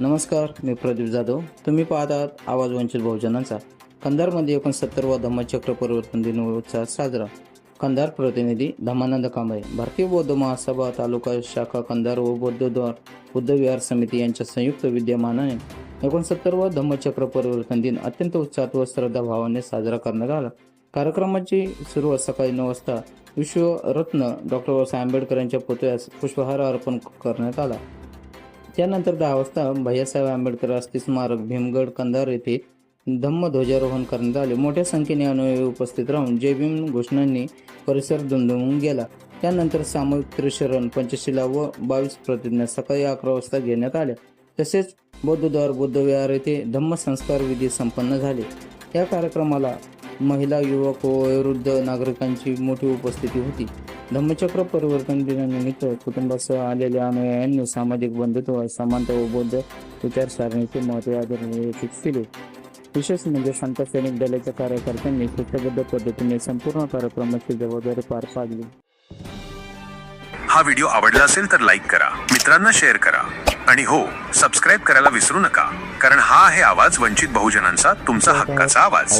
नमस्कार मी प्रदीप जाधव. तुम्ही पाहत आहात आवाज वंचित बहुजनांचा. कंधारमध्ये एकोणसत्तरवा धम्मचक्र परिवर्तन दिन उत्साहात साजरा. कंधार प्रतिनिधी धमानंद कांबळे. भारतीय बौद्ध महासभा तालुका शाखा कंधार व बौद्धद्वार बुद्धविहार समिती यांच्या संयुक्त विद्यमानाने एकोणसत्तरवा धम्मचक्र परिवर्तन दिन अत्यंत उत्साहात व श्रद्धाभावाने साजरा करण्यात आला. कार्यक्रमाची सुरुवात सकाळी नऊ वाजता विश्वरत्न डॉक्टर बाबासाहेब आंबेडकर यांच्या पुतळ्यास पुष्पहार अर्पण करण्यात आला. त्यानंतर दहा वाजता भैयासाहेब आंबेडकर अस्थि स्मारक भीमगड कंधार येथे धम्म ध्वजारोहण करण्यात आले. मोठ्या संख्येने अनुयायी उपस्थित राहून जय भीम घोषणांनी परिसर दुमदुमून गेला. त्यानंतर सामूहिक त्रिशरण पंचशिला व बावीस प्रतिज्ञा सकाळी अकरा वाजता घेण्यात आल्या. तसेच बौद्धद्वार बुद्धविहार येथे धम्म संस्कार विधी संपन्न झाले. या कार्यक्रमाला महिला युवक व वयोवृद्ध नागरिकांची मोठी उपस्थिती होती. धम्मचक्र परिवर्तन दिनानिमित्त कुटुंबासह आलेल्या अनुयायांनी सामाजिक बंधुत्व समानता व बौद्ध विचारसारणीचे महत्त्व अधोरेखित केले. विशेष म्हणजे संत सैनिक दलाच्या कार्यकर्त्यांनी शिस्तबद्ध पद्धतीने संपूर्ण कार्यक्रमाची जबाबदारी पार पाडली. हा व्हिडिओ आवडला असेल तर लाईक करा मित्रांना शेअर करा आणि हो सबस्क्राईब करायला विसरू नका कारण हा आहे आवाज वंचित बहुजनांचा तुमचा हक्काचा आवाज.